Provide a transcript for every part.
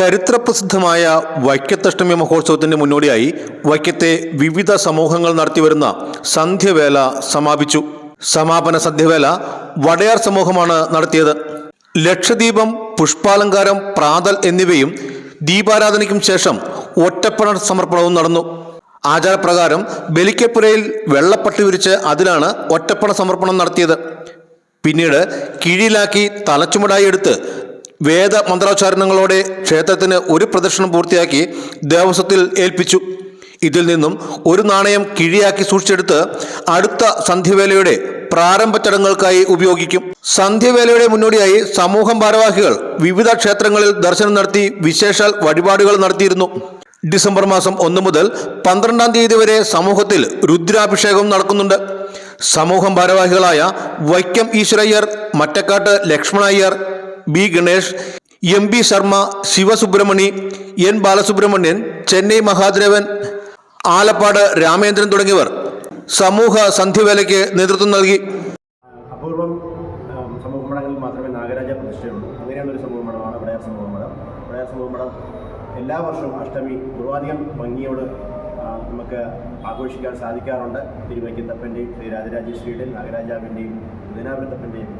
ചരിത്രപ്രസിദ്ധമായ വൈക്കത്തഷ്ടമി മഹോത്സവത്തിന്റെ മുന്നോടിയായി വൈക്കത്തെ വിവിധ സമൂഹങ്ങൾ നടത്തിവരുന്ന സന്ധ്യവേല സമാപിച്ചു. സമാപന സന്ധ്യവേല വടയാർ സമൂഹമാണ് നടത്തിയത്. ലക്ഷദീപം പുഷ്പാലങ്കാരം പ്രാതൽ എന്നിവയും ദീപാരാധനയ്ക്കും ശേഷം ഒറ്റപ്പണ സമർപ്പണവും നടന്നു. ആചാരപ്രകാരം ബലിക്കപ്പുരയിൽ വെള്ളപ്പട്ടി വിരിച്ച് അതിലാണ് ഒറ്റപ്പണ സമർപ്പണം നടത്തിയത്. പിന്നീട് കീഴിലാക്കി തലച്ചുമടായി എടുത്ത് വേദ മന്ത്രോച്ചാരണങ്ങളോടെ ക്ഷേത്രത്തിന് ഒരു പ്രദർശനം പൂർത്തിയാക്കി ദേവസ്വത്തിൽ ഏൽപ്പിച്ചു. ഇതിൽ നിന്നും ഒരു നാണയം കിഴിയാക്കി സൂക്ഷിച്ചെടുത്ത് അടുത്ത സന്ധ്യവേലയുടെ പ്രാരംഭ ചടങ്ങുകൾക്കായി ഉപയോഗിക്കും. സന്ധ്യവേലയുടെ മുന്നോടിയായി സമൂഹം ഭാരവാഹികൾ വിവിധ ക്ഷേത്രങ്ങളിൽ ദർശനം നടത്തി വിശേഷാൽ വഴിപാടുകൾ നടത്തിയിരുന്നു. ഡിസംബർ മാസം ഒന്ന് മുതൽ പന്ത്രണ്ടാം തീയതി വരെ സമൂഹത്തിൽ രുദ്രാഭിഷേകം നടക്കുന്നുണ്ട്. സമൂഹം ഭാരവാഹികളായ Vaikom Eswarayyar Mattakkattu Lakshmana Iyer B Ganesh M B Sharma Sivasubramani N Balasubramanian Chennai Mahadevan Alappad Ramendran തുടങ്ങിയവർ സമൂഹ സന്ധ്യവേലയ്ക്ക് നേതൃത്വം നൽകി. അപൂർവം സമൂഹ മഠങ്ങളിൽ മാത്രമേ നാഗരാജ പ്രതിഷ്ഠയുള്ളൂ. അങ്ങനെയുള്ള ഒരു സമൂഹ മഠമാണ് വടയാർ സമൂഹ മഠം വടയാർ സമൂഹ മഠം എല്ലാ വർഷവും അഷ്ടമി പൂർവാധികം ഭംഗിയോട് നമുക്ക് ആഘോഷിക്കാൻ സാധിക്കാറുണ്ട്. തിരുവൈക്കത്തപ്പന്റെയും ശ്രീ രാജരാജേശ്വരിയുടെയും നാഗരാജാവിന്റെയും ഉദയനാപുരത്തപ്പന്റെയും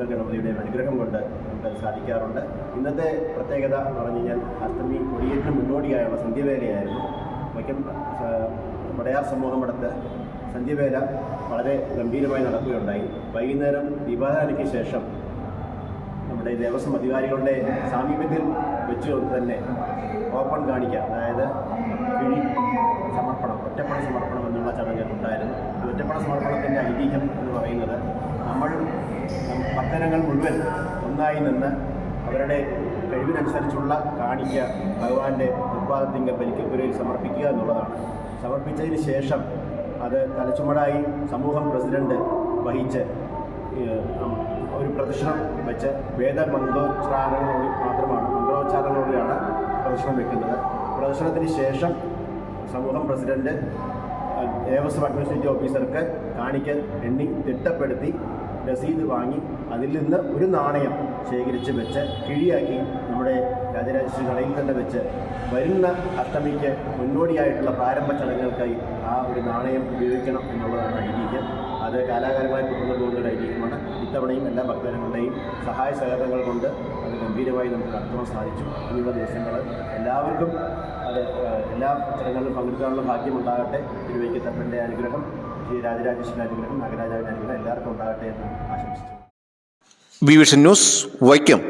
തൂണിമൽ ഗണപതിയുടെ അനുഗ്രഹം കൊണ്ട് നമുക്ക് സാധിക്കാറുണ്ട്. ഇന്നത്തെ പ്രത്യേകത എന്ന് പറഞ്ഞു കഴിഞ്ഞാൽ അഷ്ടമി കൊടിയേറ്റിന് മുന്നോടിയായുള്ള സന്ധ്യവേലയായിരുന്നു. വൈക്കം പടയാർ വടയാർ അടുത്ത് സന്ധ്യവേല വളരെ ഗംഭീരമായി നടക്കുകയുണ്ടായി. വൈകുന്നേരം ദീപാരാധനയ്ക്ക് ശേഷം നമ്മുടെ ദേവസ്വം അധികാരികളുടെ സാമീപ്യത്തിൽ വെച്ച് തന്നെ ഓപ്പൺ കാണിക്കുക അതായത് കിഴി സമർപ്പണം ഒറ്റപ്പണ സമർപ്പണം എന്നുള്ള ചടങ്ങ് ഉണ്ടായിരുന്നു. ഒറ്റപ്പണ സമർപ്പണത്തിന്റെ ഐതിഹ്യം എന്ന് പറയുന്നത് നമ്മൾ ഭക്തജനങ്ങൾ മുഴുവൻ ഒന്നായി നിന്ന് അവരുടെ കഴിവിനനുസരിച്ചുള്ള കാണിക്ക ഭഗവാന്റെ ഉത്പാദത്തിങ്ക ബലിക്കപ്പുരയിൽ സമർപ്പിക്കുക എന്നുള്ളതാണ്. സമർപ്പിച്ചതിന് ശേഷം അത് തലച്ചുമടായി സമൂഹം പ്രസിഡന്റ് വഹിച്ച് ഒരു പ്രദക്ഷിണം വെച്ച് വേദമന്ത്രോച്ചാരണങ്ങളോട് മാത്രമാണ് മന്ത്രോച്ചാരണങ്ങളോടെയാണ് പ്രദക്ഷിണം വെക്കുന്നത്. പ്രദക്ഷിണത്തിന് ശേഷം സമൂഹം പ്രസിഡന്റ് ദേവസ്വം അഡ്മിനിസ്ട്രേറ്റീവ് ഓഫീസർക്ക് കാണിക്കൽ എണ്ണി തിട്ടപ്പെടുത്തി രസീത് വാങ്ങി അതിൽ നിന്ന് ഒരു നാണയം ശേഖരിച്ച് വെച്ച് കിഴിയാക്കി നമ്മുടെ രാജരാജേശ്വരി കടയിൽ തന്നെ വെച്ച് വരുന്ന അഷ്ടമിക്ക് മുന്നോടിയായിട്ടുള്ള പ്രാരംഭ ചടങ്ങുകൾക്കായി ആ ഒരു നാണയം ഉപയോഗിക്കണം എന്നുള്ളതാണ് ഐതിഹ്യം. അത് കാലാകാലമായി തുടർന്നു പോകുന്ന ഒരു ഐതിഹ്യമാണ്. ഇത്തവണയും എല്ലാ ഭക്തജനങ്ങളുടെയും സഹായ സഹകരണങ്ങൾ കൊണ്ട് അത് ഗംഭീരമായി നമുക്ക് നടത്തുവാൻ സാധിച്ചു. ഇനിയുള്ള ദിവസങ്ങൾ എല്ലാവർക്കും അത് എല്ലാ ചടങ്ങുകളിലും പങ്കെടുക്കാനുള്ള ഭാഗ്യം ഉണ്ടാകട്ടെ തിരുവൈക്കത്തപ്പന്റെ അനുഗ്രഹം ശ്രീ രാജരാജേശ്വരന്റെ അനുഗ്രഹം നഗരാജാവിന്റെ അനുഗ്രഹം എല്ലാവർക്കും ഉണ്ടാകട്ടെ എന്ന് ആശംസിച്ചു. V Vision News Vaikom.